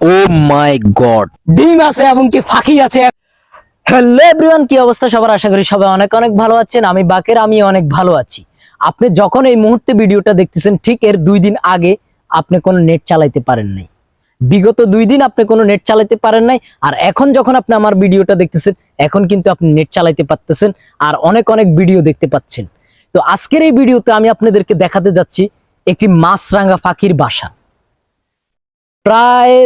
ও মাই god. ডিম আছে এবং কি ফাঁকি আছে। হ্যালো এভরিওয়ান কি অবস্থা সবার? আশা করি সবাই অনেক অনেক ভালো আছেন। আমি বাকের আমি অনেক ভালো আছি। আপনি যখন এই মুহূর্তে ভিডিওটা দেখতেছেন ঠিক এর দুই দিন আগে আপনি কোনো নেট চালাইতে পারেন নাই। বিগত দুই দিন আপনি কোনো নেট চালাইতে পারেন নাই আর এখন যখন আপনি আমার ভিডিওটা দেখতেছেন এখন কিন্তু আপনি নেট চালাইতে পারতেছেন আর অনেক অনেক ভিডিও দেখতে পাচ্ছেন। তো আজকের এই ভিডিওতে আমি আপনাদেরকে দেখাতে যাচ্ছি একটি মাছরাঙা ফাঁকির বাসা। প্রায়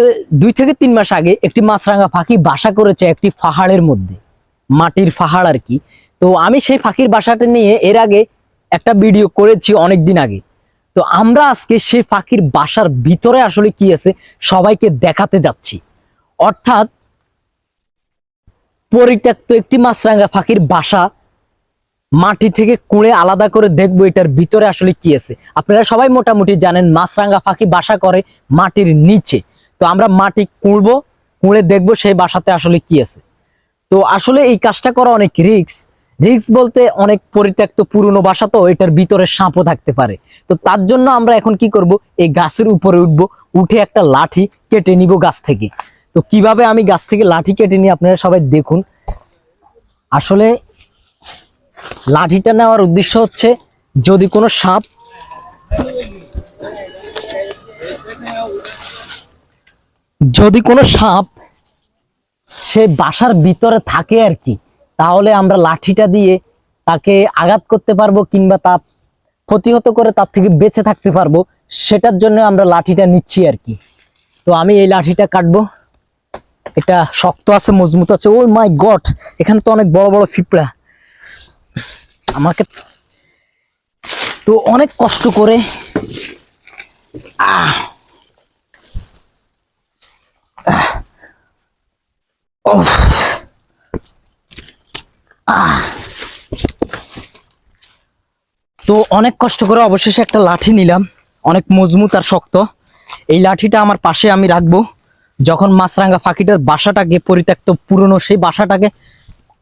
দুই থেকে তিন মাস আগে একটি মাছরাঙা পাখি বাসা করেছে একটি পাহাড়ের মধ্যে, মাটির পাহাড় আর কি। তো আমি সেই পাখির বাসাটা নিয়ে এর আগে একটা ভিডিও করেছি অনেক দিন আগে। তো আমরা আজকে সেই পাখির বাসার ভিতরে আসলে কি আছে সবাইকে দেখাতে যাচ্ছি। অর্থাৎ পরিত্যক্ত একটি মাছরাঙা পাখির বাসা মাটি থেকে কুঁড়ে আলাদা করে দেখব এটার ভিতরে আসলে কি আছে। আপনারা সবাই মোটামুটি জানেন মাছরাঙ্গা পাখি বাসা করে মাটির নিচে। তো আমরা মাটি কুঁড়বো, কুঁড়ে দেখব সেই বাসাতে আসলে কি আছে। তো আসলে এই কাজটা করা অনেক রিক্স রিক্স বলতে অনেক পরিত্যক্ত পুরনো বাসা তো এটার ভিতরে সাপও থাকতে পারে। তো তার জন্য আমরা এখন কি করব, এই গাছের উপরে উঠবো, উঠে একটা লাঠি কেটে নিব গাছ থেকে। তো কীভাবে আমি গাছ থেকে লাঠি কেটে নিই আপনারা সবাই দেখুন। আসলে লাঠিটা নেওয়ার উদ্দেশ্য হচ্ছে যদি কোনো সাপ যদি কোনো সাপ সে বাসার ভিতরে থাকে আর কি, তাহলে আমরা লাঠিটা দিয়ে তাকে আঘাত করতে পারব কিংবা তা প্রতিহত করে তার থেকে বেঁচে থাকতে পারব, সেটার জন্য আমরা লাঠিটা নিচ্ছি আর কি। তো আমি এই লাঠিটা কাটবো। এটা শক্ত আছে, মজবুত আছে। ও মাই গড এখানে তো অনেক বড় বড় পিঁপড়া আমাকে তো অনেক কষ্ট করে। তো অনেক কষ্ট করে অবশেষে একটা লাঠি নিলাম, অনেক মজবুত আর শক্ত এই লাঠিটা আমার পাশে আমি রাখব যখন মাছরাঙ্গা পাখিটার বাসাটাকে পরিত্যক্ত পুরনো সেই বাসাটাকে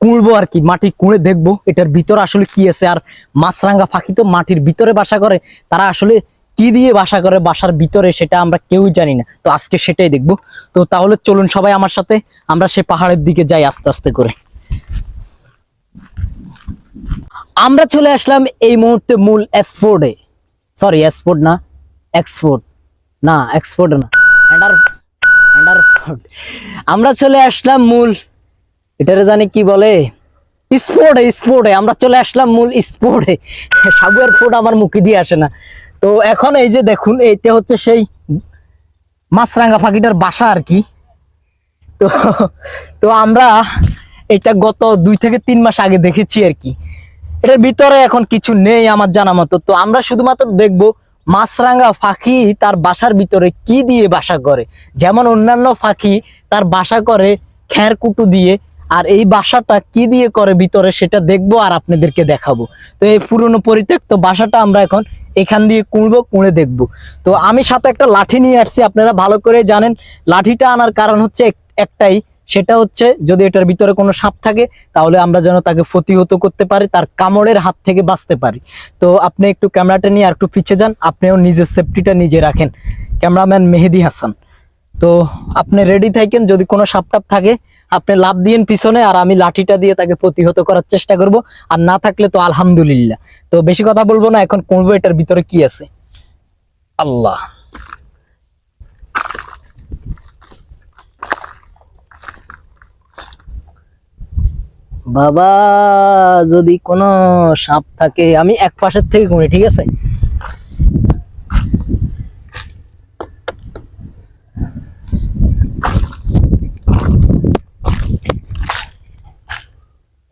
কুঁড়বো আর কি, মাটি কুঁড়ে দেখব, এটার ভিতরে আসলে কি আছে আর মাছরাঙ্গা ফাঁকি তো মাটির ভিতরে বাসা করে, তারা আসলে কি দিয়ে বাসা করে বাসার ভিতরে সেটা আমরা কেউই জানি না। তো আজকে সেটাই দেখব। তো তাহলে চলুন সবাই আমার সাথে, আমরা সে পাহাড়ের দিকে যাই আস্তে আস্তে করে। আমরা চলে আসলাম এই মুহূর্তে মূল এক্সপোর্টে সরি এক্সপোর্ট না এক্সপোর্ট না এক্সপোর্ট না। আমরা চলে আসলাম মূল এটারে জানি কি বলে? স্পোর্টে স্পোর্টে, আমরা চলে আসলাম মূল স্পোর্টে। সাবুয়ার ফোর্ট আমার মুখে দিয়ে আসে না। তো এখন এই যে দেখুন, এইটা হচ্ছে সেই মাছরাঙ্গা পাখিটার বাসা আর কি। তো তো আমরা এটা গত দুই থেকে তিন মাস আগে দেখেছি আর কি। এটার ভিতরে এখন কিছু নেই আমার জানা মতো। তো আমরা শুধুমাত্র দেখব মাছরাঙ্গা পাখি তার বাসার ভিতরে কি দিয়ে বাসা করে। যেমন অন্যান্য পাখি তার বাসা করে খ্যার কুটু দিয়ে। আর এই বাসাটা কি দিয়ে করে ভিতরে সেটা দেখব আর আপনাদেরকে দেখাবো। তো এই পুরনো পরিত্যক্ত বাসাটা আমরা এখন এখান দিয়ে কুঁড়বো, কুঁড়ে দেখব। তো আমি সাথে একটা লাঠি নিয়ে আসছি, আপনারা ভালো করে জানেন। লাঠিটা আনার কারণ হচ্ছে একটাই, সেটা হচ্ছে যদি এটার ভিতরে কোনো সাপ থাকে, তাহলে আমরা যেন তাকে প্রতিহত করতে পারি, তার কামড়ের হাত থেকে বাঁচতে পারি। তো আপনি একটু ক্যামেরাটা নিয়ে আর একটু পিছিয়ে যান, আপনিও নিজের সেফটিটা নিজে রাখেন। ক্যামেরাম্যান মেহেদি হাসান। তো আপনি রেডি থাকেন, যদি কোনো সাপটাপ থাকে আপনি লাভ দিয়েন পিছনে আর আমি লাঠিটা দিয়ে তাকে প্রতিহত করার চেষ্টা করব। আর না থাকলে তো আলহামদুলিল্লাহ। তো বেশি কথা বলব না, এখন করব এটার ভিতরে কি আছে? আল্লাহ। বাবা, যদি কোনো সাপ থাকে, আমি এক পাশের থেকে গুনি ঠিক আছে?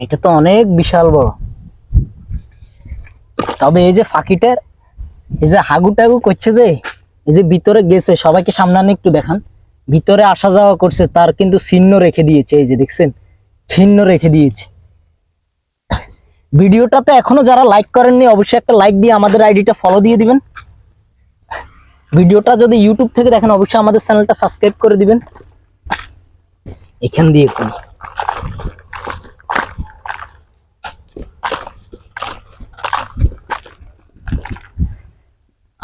এটা তো অনেক বিশাল বড়। তবে এই যে ফাঁকিটার এই যে হাগু টাগু করছে যে, এই যে ভিতরে গেছে, সবাইকে সামনে একটু দেখান। ভিতরে আসা যাওয়া করছে, তার কিন্তু চিহ্ন রেখে দিয়েছে, এই যে দেখছেন চিহ্ন রেখে দিয়েছে। ভিডিওটাতে এখনও যারা লাইক করেননি, অবশ্যই একটা লাইক দিয়ে আমাদের আইডিটা ফলো দিয়ে দিবেন। ভিডিওটা যদি ইউটিউব থেকে দেখেন, অবশ্যই আমাদের চ্যানেলটা সাবস্ক্রাইব করে দিবেন। এখান দিয়ে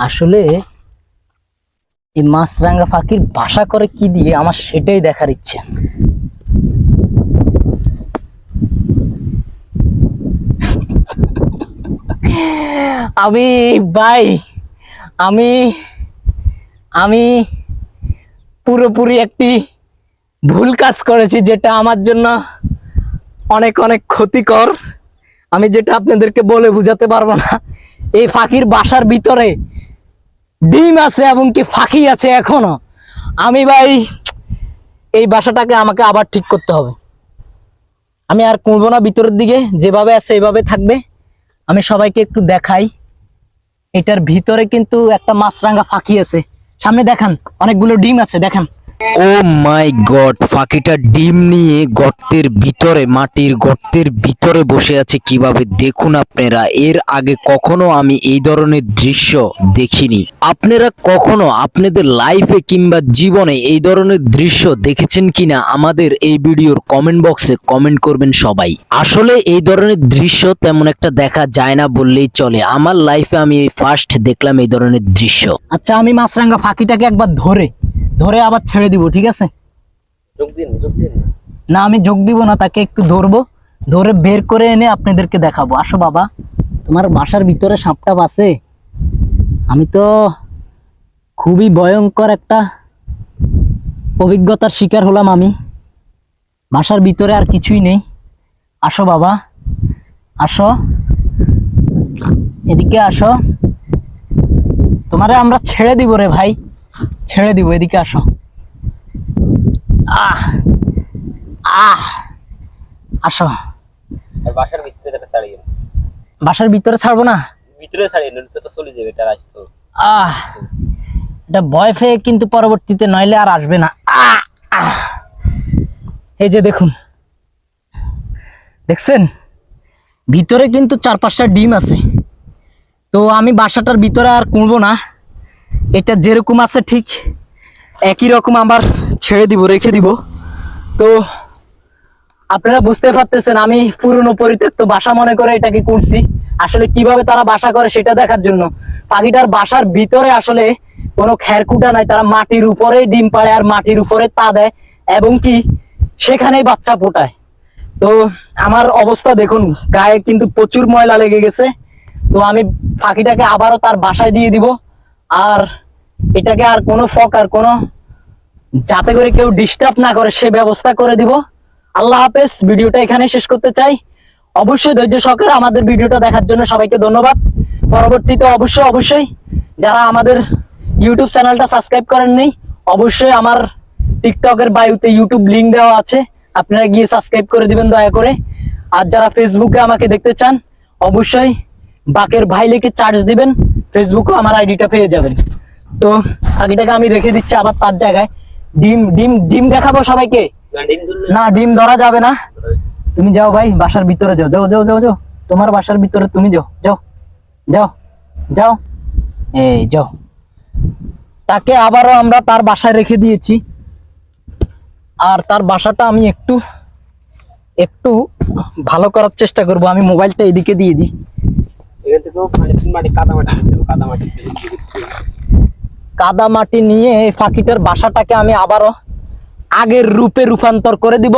আসলে এই মাছরাঙ্গা ফাঁকির বাসা করে কি দিয়ে আমার সেটাই দেখার ইচ্ছে। আমি ভাই, আমি আমি পুরোপুরি একটি ভুল কাজ করেছি যেটা আমার জন্য অনেক অনেক ক্ষতিকর। আমি যেটা আপনাদেরকে বলে বুঝাতে পারব না, এই ফাঁকির বাসার ভিতরে ডিম আছে এবং কি ফাঁকি আছে এখনও? আমি ভাই, এই বাসাটাকে আমাকে আবার ঠিক করতে হবে। আমি আর করব না ভিতরের দিকে, যেভাবে আছে এভাবে থাকবে। আমি সবাইকে একটু দেখাই। এটার ভিতরে কিন্তু একটা মাছরাঙ্গা ফাঁকি আছে। সামনে দেখান, অনেকগুলো ডিম আছে, দেখান। ও মাই গড পাখিটা ডিম নিয়ে গর্তের ভিতরে, মাটির গর্তের ভিতরে বসে আছে কীভাবে? দেখুন আপনারা, এর আগে কখনো আমি এই ধরনের দৃশ্য দেখিনি। আপনারা কখনো আপনাদের লাইফে কিংবা জীবনে এই ধরনের দৃশ্য দেখেছেন কিনা? আমাদের এই ভিডিওর কমেন্ট বক্সে কমেন্ট করবেন সবাই। আসলে এই ধরনের দৃশ্য তেমন একটা দেখা যায় না বললেই চলে। আমার লাইফে আমি ফার্স্ট দেখলাম এই ধরনের দৃশ্য। আচ্ছা আমি মাছরাঙ্গা ফাঁকিটাকে একবার ধরে ধরে আবার ছেড়ে দিব ঠিক আছে? না আমি যোগ দিব না তাকে একটু ধরবো। ধরে বের করে এনে আপনাদেরকে দেখাবো। আসো বাবা তোমার বাসার ভিতরে সাপটা আছে আমি তো খুবই ভয়ঙ্কর একটা অভিজ্ঞতার শিকার হলাম আমি। বাসার ভিতরে আর কিছুই নেই। আসো বাবা আসো। এদিকে আসো। তোমারে আমরা ছেড়ে দিব রে ভাই। ছেড়ে দিব এদিকে আসো। আহ আহ আসো। বাসার ভিতরে ছাড়িয়ে বাসার ভিতরে ছাড়বো না? ভিতরে ছাড়িয়ে নইলে তো চলে যাবে এটা আসতো আহ এটা ভয় পেয়ে কিন্তু পরবর্তীতে নইলে আর আসবে না। এই যে দেখুন দেখছেন? ভিতরে কিন্তু চার পাঁচটা ডিম আছে। তো আমি বাসাটার ভিতরে আর কুঁড়বো না। এটা যেরকম আছে ঠিক একই রকম আবার ছেড়ে দিব, রেখে দিব। তো আপনারা বুঝতে পারতেছেন আমি পুরনো পরিত্যক্ত বাসা মনে করে এটাকে করছি। আসলে কীভাবে তারা বাসা করে সেটা দেখার জন্য। পাখিটার বাসার ভিতরে আসলে কোনো খেরকুটা নাই, তারা মাটির উপরে ডিম পাড়ে আর মাটির উপরে তা দেয় এবং কি সেখানেই বাচ্চা ফোটায়। তো আমার অবস্থা দেখুন, গায়ে কিন্তু প্রচুর ময়লা লেগে গেছে। তো আমি পাখিটাকে আবারও তার বাসায় দিয়ে দিব। আর এটাকে আর কোনো ফক আর কোনো যাতে করে কেউ ডিস্টার্ব না করে, সে ব্যবস্থা করে দিব। আল্লাহ হাফেজ, ভিডিওটা এখানে শেষ করতে চাই। অবশ্যই ধৈর্য সহকারে আমাদের ভিডিওটা দেখার জন্য সবাইকে ধন্যবাদ। পরবর্তীতে অবশ্যই অবশ্যই যারা আমাদের ইউটিউব চ্যানেলটা সাবস্ক্রাইব করেননি, অবশ্যই আমার টিকটকের বায়ুতে ইউটিউব লিঙ্ক দেওয়া আছে। আপনারা গিয়ে সাবস্ক্রাইব করে দিবেন দয়া করে। আর যারা ফেসবুকে আমাকে দেখতে চান, অবশ্যই বাকের ভাই লিখে চার্জ দিবেন। ফেসবুকে আমার আইডিটা পেয়ে যাবেন। তো পাখিটাকে আমি রেখে দিচ্ছি আবার তার জায়গায়। ডিম ডিম ডিম দেখাবো সবাইকে? না ডিম ধরা যাবে না। তুমি যাও ভাই বাসার ভিতরে যাও। যাও যাও যাও যাও। তোমার বাসার ভিতরে তুমি যাও। যাও যাও যাও। এই যাও। তাকে আবারও আমরা তার বাসায় রেখে দিয়েছি। আর তার বাসাটা আমি একটু একটু ভালো করার চেষ্টা করব। আমি মোবাইলটা এদিকে দিয়ে দিই। এখান থেকেও মাটি মাটি কাদা মাটি দিতে হবে কাদা মাটি দিয়ে দিতে হবে। কাদা মাটি নিয়ে এই ফাঁকিটার বাসাটাকে আমি আবারও আগের রূপে রূপান্তর করে দিব।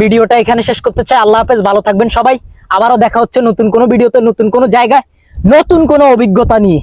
ভিডিওটা এখানে শেষ করতে চাই। আল্লাহ হাফেজ, ভালো থাকবেন সবাই। আবারও দেখা হচ্ছে নতুন কোনো ভিডিওতে, নতুন কোনো জায়গায়, নতুন কোনো অভিজ্ঞতা নিয়ে।